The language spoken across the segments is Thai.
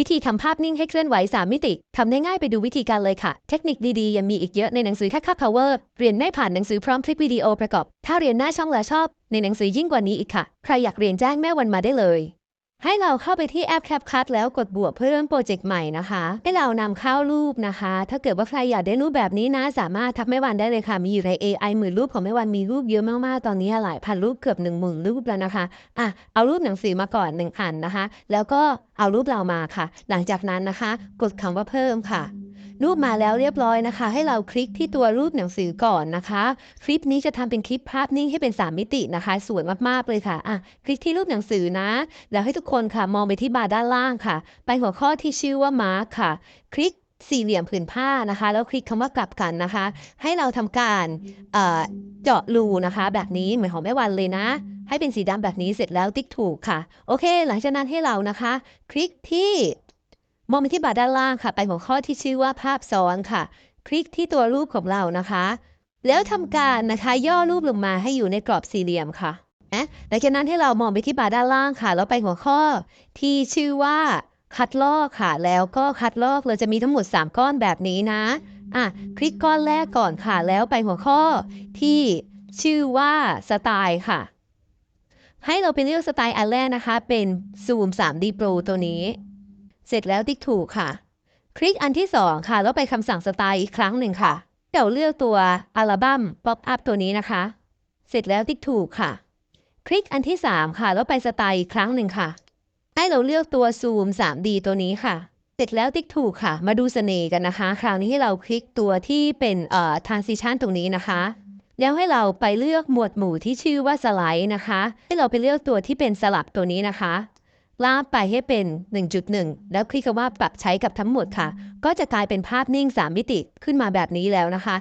วิธีทำภาพนิ่งให้เคลื่อนไหว 3 มิติ ทำได้ง่ายไปดูวิธีการเลยค่ะ เทคนิคดีๆ ยังมีอีกเยอะในหนังสือค่าค่า power เรียนได้ผ่านหนังสือพร้อมคลิปวิดีโอประกอบ ถ้าเรียนหน้าช่องและชอบ ในหนังสือยิ่งกว่านี้อีกค่ะ ใครอยากเรียนแจ้งแม่วันมาได้เลย ให้เราเข้าไปที่แอป CapCut แล้วกดบวกเพื่อเริ่มโปรเจกต์ใหม่นะคะ ให้เรานำเข้ารูปนะคะ ถ้าเกิดว่าใครอยากได้รูปแบบนี้นะ สามารถทักแม่วันได้เลยค่ะ มีอยู่ใน AI หมื่นรูปของแม่วันมีรูปเยอะมากๆ ตอนนี้หลายพันรูปเกือบหนึ่งหมื่นรูปแล้วนะคะ อะ เอารูปหนังสือมาก่อนหนึ่งอันนะคะ แล้วก็เอารูปเรามาค่ะ หลังจากนั้นนะคะ กดคำว่าเพิ่มค่ะ รูปมาแล้วเรียบร้อยนะคะ ให้เราคลิกที่ตัวรูปหนังสือก่อนนะคะ คลิปนี้จะทำเป็นคลิปภาพนิ่งให้เป็น 3 มิตินะคะ สวยมากๆเลยค่ะอะคลิกที่รูปหนังสือนะ แล้วให้ทุกคนค่ะมองไปที่บาร์ด้านล่างค่ะ ไปหัวข้อที่ชื่อว่ามาร์คค่ะ คลิกสี่เหลี่ยมผืนผ้านะคะ แล้วคลิกคำว่ากลับกันนะคะ ให้เราทำการเเจาะรูนะคะ แบบนี้เหมือนของแม่วันเลยนะ ให้เป็นสีดำแบบนี้เสร็จแล้วติ๊กถูกค่ะ โอเค หลังจากนั้นให้เรานะคะ คลิกที่ มองไปที่บาร์ด้านล่างค่ะ ไปหัวข้อที่ชื่อว่าภาพซ้อนค่ะ คลิกที่ตัวรูปของเรานะคะ แล้วทำการนะคะย่อรูปลงมาให้อยู่ในกรอบสี่เหลี่ยมค่ะนะหลังจากนั้นให้เรามองไปที่บาร์ด้านล่างค่ะ แล้วไปหัวข้อที่ชื่อว่าคัดลอกค่ะ แล้วก็คัดลอกเราจะมีทั้งหมด 3 ก้อนแบบนี้นะ อะ คลิกก้อนแรกก่อนค่ะ แล้วไปหัวข้อที่ชื่อว่าสไตล์ค่ะ ให้เราไปเลือกสไตล์อันแรกนะคะ เป็นซูม 3D Pro ตัวนี้ เสร็จแล้วติ๊กถูกค่ะ คลิกอันที่ 2 ค่ะ แล้วไปคำสั่งสไตล์อีกครั้งหนึ่งค่ะเดี๋ยวเลือกตัวอัลบั้ม Pop Up ตัวนี้นะคะ เสร็จแล้วติ๊กถูกค่ะ คลิกอันที่ 3 ค่ะ แล้วไปสไตล์อีกครั้งหนึ่งค่ะ ให้เราเลือกตัวซูม 3D ตัวนี้ค่ะ เสร็จแล้วติ๊กถูกค่ะ มาดูเสน่ห์กันนะคะ คราวนี้ให้เราคลิกตัวที่เป็นเอ่อ transition ตรงนี้นะคะแล้วให้เราไปเลือกหมวดหมู่ที่ชื่อว่าสไลด์นะคะ ให้เราไปเลือกตัวที่เป็นสลับตัวนี้นะคะ ลากไปให้เป็น 1.1 แล้วคลิกคำว่าปรับใช้กับทั้งหมดค่ะ ก็จะกลายเป็นภาพนิ่ง 3 มิติขึ้นมาแบบนี้แล้วนะคะ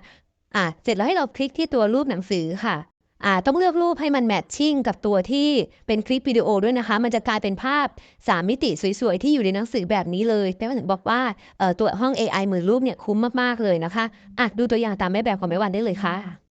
อะเสร็จแล้วให้เราคลิกที่ตัวรูปหนังสือค่ะอ่าต้องเลือกรูปให้มันแมทชิ่งกับตัวที่เป็นคลิปวิดีโอด้วยนะคะ มันจะกลายเป็นภาพ 3 มิติสวยๆ ที่อยู่ในหนังสือแบบนี้เลยแต่ว่าถึงบอกว่าเอ่อตัวห้อง AI หมื่นรูปเนี่ยคุ้มมากๆเลยนะคะอะดูตัวอย่างตามแม่แบบของแม่วันได้เลยค่ะ